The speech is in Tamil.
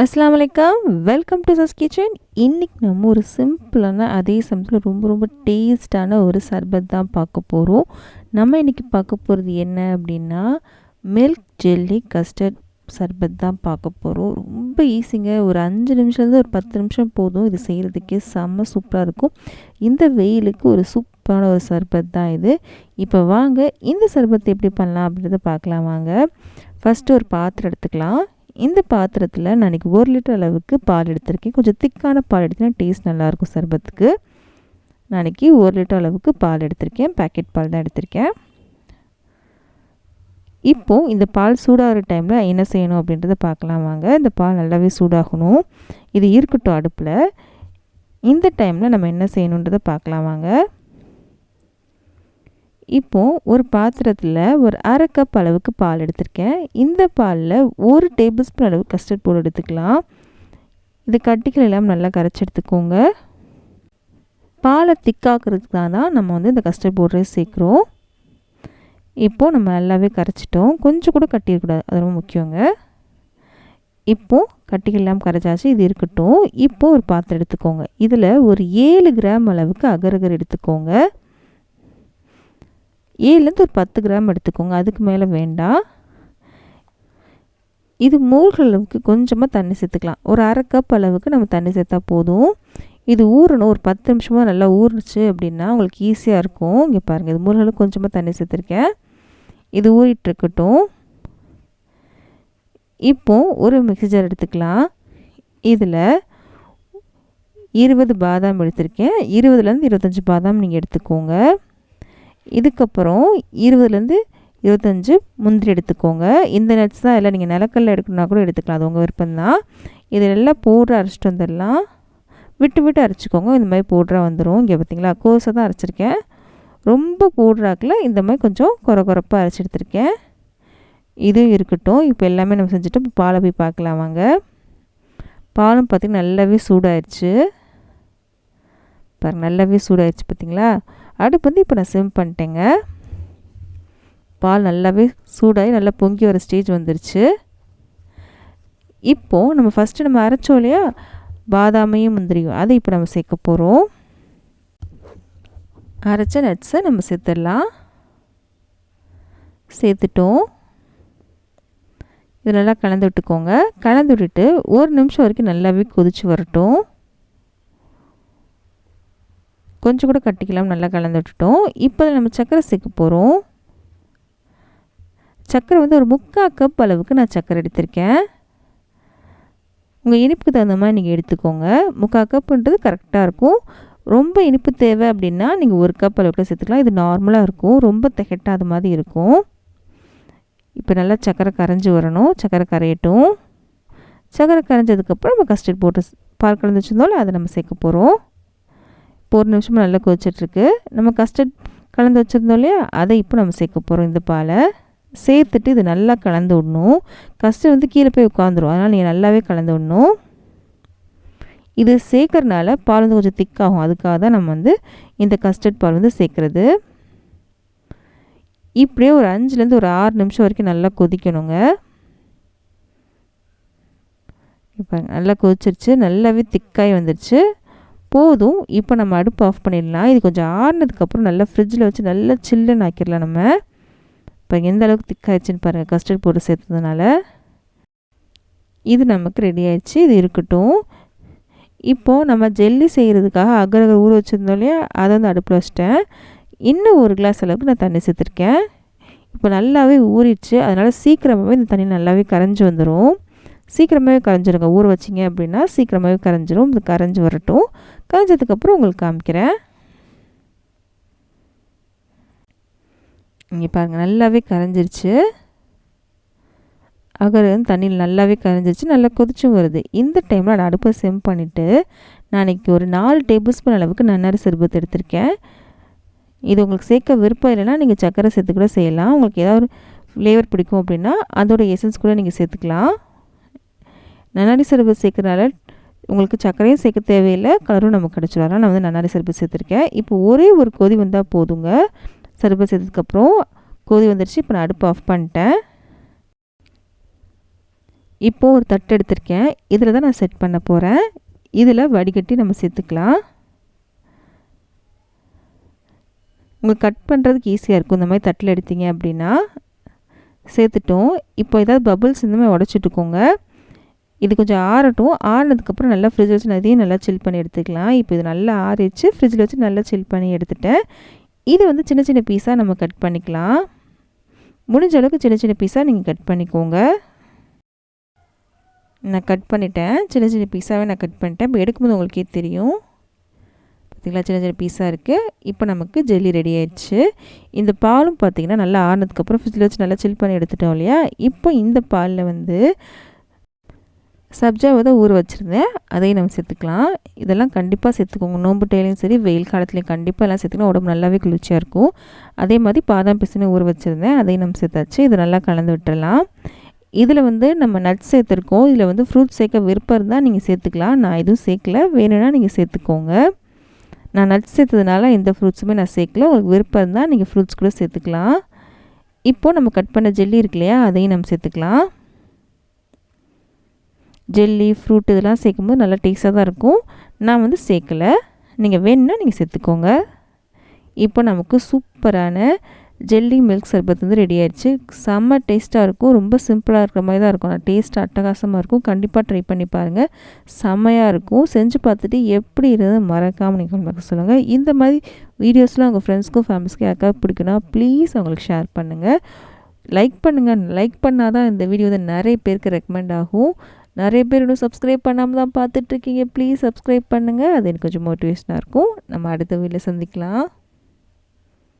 அஸ்லாம் வலைக்கம் வெல்கம் டு சஸ் கிச்சன் இன்றைக்கி நம்ம ஒரு சிம்பிளான அதே சமயத்தில் ரொம்ப ரொம்ப டேஸ்டான ஒரு சர்பத் தான் பார்க்க போகிறோம் நம்ம இன்றைக்கி பார்க்க போகிறது என்ன அப்படின்னா மில்க் ஜெல்லி கஸ்டர்ட் சர்பத் தான் பார்க்க போகிறோம் ரொம்ப ஈஸிங்க ஒரு அஞ்சு நிமிஷம்லேருந்து ஒரு பத்து நிமிஷம் போதும் இது செய்கிறதுக்கே செம்ம சூப்பராக இருக்கும். இந்த வெயிலுக்கு ஒரு சூப்பரான ஒரு சர்பத் தான் இது. இப்போ வாங்க இந்த சர்பத்தை எப்படி பண்ணலாம் அப்படின்றத பார்க்கலாம் வாங்க. ஃபஸ்ட்டு ஒரு பாத்திரம் எடுத்துக்கலாம். இந்த பாத்திரத்தில் நான் இன்றைக்கி ஒரு லிட்டர் அளவுக்கு பால் எடுத்திருக்கேன். கொஞ்சம் திக்கான பால் எடுத்தீங்கன்னா டேஸ்ட் நல்லாயிருக்கும் சர்பத்துக்கு. நான் இன்றைக்கி ஒரு லிட்டர் அளவுக்கு பால் எடுத்திருக்கேன். பேக்கெட் பால் தான் எடுத்திருக்கேன். இப்போது இந்த பால் சூடாகிற டைமில் என்ன செய்யணும் அப்படின்றத பார்க்கலாம் வாங்க. இந்த பால் நல்லாவே சூடாகணும். இது இருக்கட்டும் அடுப்பில். இந்த டைமில் நம்ம என்ன செய்யணுன்றதை பார்க்கலாம் வாங்க. இப்போது ஒரு பாத்திரத்தில் ஒரு அரை கப் அளவுக்கு பால் எடுத்திருக்கேன். இந்த பாலில் ஒரு டேபிள் ஸ்பூன் அளவு கஸ்டர்ட் பவுடர் எடுத்துக்கலாம். இது கட்டிகள் எல்லாம் நல்லா கரைச்சி எடுத்துக்கோங்க. பாலை திக்காக்குறதுக்கு தான் தான் நம்ம வந்து இந்த கஸ்டர்ட் பவுடரை சேர்க்குறோம். இப்போது நம்ம நல்லாவே கரைச்சிட்டோம். கொஞ்சம் கூட கட்டிடக்கூடாது அது ரொம்ப முக்கியங்க. இப்போது கட்டிகள் எல்லாம் கரைச்சாச்சு. இது இருக்கட்டும். இப்போது ஒரு பாத்திரம் எடுத்துக்கோங்க. இதில் ஒரு ஏழு கிராம் அளவுக்கு அகரகர் எடுத்துக்கோங்க. ஏழுலேருந்து ஒரு பத்து கிராம் எடுத்துக்கோங்க அதுக்கு மேலே வேண்டாம். இது மூழ்கிற அளவுக்கு கொஞ்சமாக தண்ணி சேர்த்துக்கலாம். ஒரு அரை கப் அளவுக்கு நம்ம தண்ணி சேர்த்தா போதும். இது ஊறணும் ஒரு பத்து நிமிஷமாக நல்லா ஊறுச்சு அப்படின்னா உங்களுக்கு ஈஸியாக இருக்கும். இங்கே பாருங்கள் இது மூழ்கிற கொஞ்சமாக தண்ணி சேர்த்துருக்கேன். இது ஊறிட்டுருக்கட்டும் இப்போ ஒரு மிக்சர் எடுத்துக்கலாம். இதில் இருபது பாதாம் எடுத்திருக்கேன். இருபதுலேருந்து இருபத்தஞ்சி பாதாம் நீங்கள் எடுத்துக்கோங்க. இதுக்கப்புறம் இருபதுலேருந்து இருபத்தஞ்சி முந்திரி எடுத்துக்கோங்க. இந்த நட்ஸ் தான் எல்லாம் நீங்கள் நிலக்கல்ல எடுக்கணுன்னா கூட எடுத்துக்கலாம். அது உங்கள் விருப்பம்தான் இதெல்லாம் போடுற அரைச்சிட்டு வந்துடலாம். விட்டு விட்டு அரைச்சிக்கோங்க. இந்த மாதிரி போடுறா வந்துடும் இங்கே பார்த்தீங்களா? கோஸை தான் அரைச்சிருக்கேன். ரொம்ப பவுட்ராக்கில் இந்த மாதிரி கொஞ்சம் குறை குறைப்பாக அரைச்சி எடுத்திருக்கேன். இதுவும் இருக்கட்டும். இப்போ எல்லாமே நம்ம செஞ்சுட்டு இப்போ பாலை போய் பார்க்கலாம் வாங்க. பாலும் பார்த்திங்கன்னா நல்லாவே சூடாயிடுச்சு பாருங்கள் நல்லாவே சூடாயிடுச்சு பார்த்திங்களா? அடுப்பு வந்து இப்போ நான் சிம் பண்ணிட்டேங்க. பால் நல்லாவே சூடாகி நல்லா பொங்கி வர ஸ்டேஜ் வந்துருச்சு. இப்போது நம்ம ஃபஸ்ட்டு நம்ம அரைச்சோம் இல்லையா? பாதாமையும் முந்திரியும். அதை இப்போ நம்ம சேர்க்க போகிறோம் அரைச்ச நட்ஸை நம்ம சேர்த்துடலாம். சேர்த்துட்டோம். இது நல்லா கலந்து விட்டுக்கோங்க. கலந்து விட்டுட்டு ஒரு நிமிஷம் வரைக்கும் நல்லாவே கொதித்து வரட்டும். கொஞ்சம் கூட கட்டிக்கலாம் நல்லா கலந்து விட்டுட்டோம். இப்போ நம்ம சர்க்கரை சேர்க்க போகிறோம் சர்க்கரை வந்து ஒரு முக்கால் கப் அளவுக்கு நான் சர்க்கரை எடுத்திருக்கேன். உங்கள் இனிப்புக்கு தகுந்த மாதிரி நீங்கள் எடுத்துக்கோங்க. முக்கால் கப்புன்றது கரெக்டாக இருக்கும். ரொம்ப இனிப்பு தேவை அப்படின்னா நீங்கள் ஒரு கப் அளவுக்கு சேர்த்துக்கலாம். இது நார்மலாக இருக்கும். ரொம்ப திகட்டாத மாதிரி இருக்கும். இப்போ நல்லா சக்கரை கரைஞ்சி வரணும். சக்கரை கரையட்டும். சக்கரை கரைஞ்சதுக்கப்புறம் நம்ம கஸ்டர்ட் போட்டு பால் கலந்து வச்சுருந்தோம்ல அதை நம்ம சேர்க்க போகிறோம் இப்போ ஒரு நிமிஷமாக நல்லா கொதிச்சிட்ருக்கு. நம்ம கஸ்டர்ட் கலந்து வச்சுருந்தோம் இல்லையா? அதை இப்போ நம்ம சேர்க்க போகிறோம் இந்த பாலை. சேர்த்துட்டு இது நல்லா கலந்து விடணும். கஸ்டர்ட் வந்து கீழே போய் உட்காந்துரும். அதனால் நீங்கள் நல்லாவே கலந்து விடணும். இது சேர்க்கறனால பால் வந்து கொஞ்சம் திக்காகும் அதுக்காக தான் நம்ம வந்து இந்த கஸ்டர்ட் பால் வந்து சேர்க்குறது. இப்படியே ஒரு அஞ்சுலேருந்து ஒரு ஆறு நிமிஷம் வரைக்கும் நல்லா கொதிக்கணுங்க. இப்போ நல்லா கொதிச்சிருச்சு. நல்லாவே திக்காகி வந்துருச்சு. போதும் இப்போ நம்ம அடுப்பு ஆஃப் பண்ணிடலாம். இது கொஞ்சம் ஆறுனதுக்கப்புறம் நல்லா ஃப்ரிட்ஜில் வச்சு நல்லா சில்லுன்னு ஆக்கிடலாம் நம்ம. இப்போ எந்த அளவுக்கு திக்காயிடுச்சுன்னு பாருங்கள் கஸ்டர்ட் போட்டு சேர்த்ததுனால. இது நமக்கு ரெடி ஆயிடுச்சு இது இருக்கட்டும். இப்போது நம்ம ஜெல்லி செய்கிறதுக்காக அகரகர் ஊற வச்சுருந்தோம் இல்லையா அதை வந்து அடுப்பில் வச்சிட்டேன். இன்னும் ஒரு கிளாஸ் அளவுக்கு நான் தண்ணி சேர்த்துருக்கேன். இப்போ நல்லாவே ஊறிடுச்சு அதனால் சீக்கிரமாகவே இந்த தண்ணி நல்லாவே கரைஞ்சி வந்துடும் சீக்கிரமாகவே கரைஞ்சிருங்க. ஊற வச்சிங்க அப்படின்னா சீக்கிரமாகவே கரைஞ்சிரும். இது கரைஞ்சி வரட்டும். கரைஞ்சதுக்கப்புறம் உங்களுக்கு காமிக்கிறேன். இங்கே பாருங்கள் நல்லாவே கரைஞ்சிருச்சு. அகர் வந்து தண்ணியில் நல்லாவே கரைஞ்சிருச்சு. நல்லா கொதிச்சும் வருது. இந்த டைமில் நான் அடுப்பை செம் பண்ணிவிட்டு நான் இன்றைக்கி ஒரு நாலு டேபிள் ஸ்பூன் அளவுக்கு நன்னாரி சர்பத் எடுத்திருக்கேன். இது உங்களுக்கு சேர்க்க விருப்பம் இல்லைன்னா நீங்கள் சர்க்கரை சேர்த்து கூட செய்யலாம். உங்களுக்கு ஏதாவது ஃப்ளேவர் பிடிக்கும் அப்படின்னா அதோடய எசன்ஸ் கூட நீங்கள் சேர்த்துக்கலாம். நன்னாரி சிறப்பு சேர்க்கறனால உங்களுக்கு சர்க்கரையும் சேர்க்க தேவையில்லை கலரும் நமக்கு கிடச்சிடும் அதனால் நான் வந்து நன்னாரி சிறப்பு சேர்த்துருக்கேன். இப்போ ஒரே ஒரு கொதி வந்தால் போதுங்க. சிறப்பு சேர்த்ததுக்கப்புறம் கொதி வந்துடுச்சு இப்போ நான் அடுப்பு ஆஃப் பண்ணிட்டேன். இப்போது ஒரு தட்டு எடுத்திருக்கேன். இதில் தான் நான் செட் பண்ண போகிறேன் இதில் வடிகட்டி நம்ம சேர்த்துக்கலாம். உங்களுக்கு கட் பண்ணுறதுக்கு ஈஸியாக இருக்கும். இந்த மாதிரி தட்டில் எடுத்தீங்க அப்படின்னா சேர்த்துட்டோம். இப்போ ஏதாவது பபுள்ஸ் இந்த மாதிரி உடச்சிட்டுக்கோங்க. இது கொஞ்சம் ஆறட்டும். ஆறினதுக்கப்புறம் நல்லா ஃப்ரிட்ஜில் வச்சு அதையும் நல்லா சில் பண்ணி எடுத்துக்கலாம். இப்போ இது நல்லா ஆறிச்சு ஃப்ரிட்ஜில் வச்சு நல்லா சில் பண்ணி எடுத்துட்டேன். இது வந்து சின்ன சின்ன பீஸாக நம்ம கட் பண்ணிக்கலாம். முடிஞ்ச அளவுக்கு சின்ன சின்ன பீஸாக நீங்கள் கட் பண்ணிக்கோங்க. நான் கட் பண்ணிட்டேன். சின்ன சின்ன பீஸாகவே நான் கட் பண்ணிட்டேன். இப்போ எடுக்கும்போது உங்களுக்கே தெரியும். பார்த்திங்களா? சின்ன சின்ன பீஸாக இருக்குது இப்போ நமக்கு ஜெல்லி ரெடி ஆயிடுச்சு. இந்த பாலும் பார்த்திங்கன்னா நல்லா ஆறினதுக்கப்புறம் ஃப்ரிட்ஜில் வச்சு நல்லா சில் பண்ணி எடுத்துட்டோம் இல்லையா? இப்போ இந்த பாலில் வந்து சப்ஜா தான் ஊற வச்சுருந்தேன். அதையும் நம்ம சேர்த்துக்கலாம். இதெல்லாம் கண்டிப்பாக சேர்த்துக்கோங்க. நோம்பு டேலையும் சரி வெயில் காலத்துலேயும் கண்டிப்பாக எல்லாம் சேர்த்துக்கணும். உடம்பு நல்லாவே குளிர்ச்சியாக இருக்கும். அதே மாதிரி பாதாம் பிசினு ஊற வச்சுருந்தேன். அதையும் நம்ம சேர்த்தாச்சு. இது நல்லா கலந்து விட்டுறலாம். இதில் வந்து நம்ம நட்ஸ் சேர்த்துருக்கோம். இதில் வந்து ஃப்ரூட்ஸ் சேர்க்க விருப்பம் இருந்தால் நீங்கள் சேர்த்துக்கலாம். நான் எதுவும் சேர்க்கல. வேணும்னா நீங்கள் சேர்த்துக்கோங்க. நான் நட்ஸ் சேர்த்ததுனால எந்த ஃப்ரூட்ஸுமே நான் சேர்க்கல. உங்களுக்கு விருப்பம் இருந்தால் நீங்கள் ஃப்ரூட்ஸ் கூட சேர்த்துக்கலாம். இப்போது நம்ம கட் பண்ண ஜெல்லி இருக்கு இல்லையா அதையும் நம்ம சேர்த்துக்கலாம். ஜெல்லி ஃப்ரூட் இதெல்லாம் சேர்க்கும்போது நல்லா டேஸ்ட்டாக தான் இருக்கும். நான் வந்து சேர்க்கலை. நீங்கள் வேணும்னா நீங்கள் சேர்த்துக்கோங்க. இப்போ நமக்கு சூப்பரான ஜெல்லி மில்க் சர்பத் வந்து ரெடி ஆயிடுச்சு. செம்ம டேஸ்ட்டாக இருக்கும். ரொம்ப சிம்பிளாக இருக்கிற மாதிரி தான் இருக்கும். நான் டேஸ்ட் அட்டகாசமாக இருக்கும். கண்டிப்பாக ட்ரை பண்ணி பாருங்கள் செம்மையாக இருக்கும். செஞ்சு பார்த்துட்டு எப்படி இருந்தது மறக்காமல் நீங்கள் உங்களுக்கு சொல்லுங்கள் இந்த மாதிரி வீடியோஸ்லாம் உங்கள் ஃப்ரெண்ட்ஸ்க்கும் ஃபேமிலிஸ்க்கும் யாருக்காவது பிடிக்குன்னா ப்ளீஸ் அவங்களுக்கு ஷேர் பண்ணுங்கள் லைக் பண்ணுங்கள் லைக் பண்ணால் தான் இந்த வீடியோ வந்து நிறைய பேருக்கு ரெக்கமெண்ட் ஆகும். நிறைய பேர் இன்னும் சப்ஸ்கிரைப் பண்ணாமல் தான் பார்த்துட்ருக்கீங்க ப்ளீஸ் சப்ஸ்கிரைப் பண்ணுங்கள் அது எனக்கு கொஞ்சம் மோட்டிவேஷனாக இருக்கும். நம்ம அடுத்த வீடியோவில் சந்திக்கலாம்.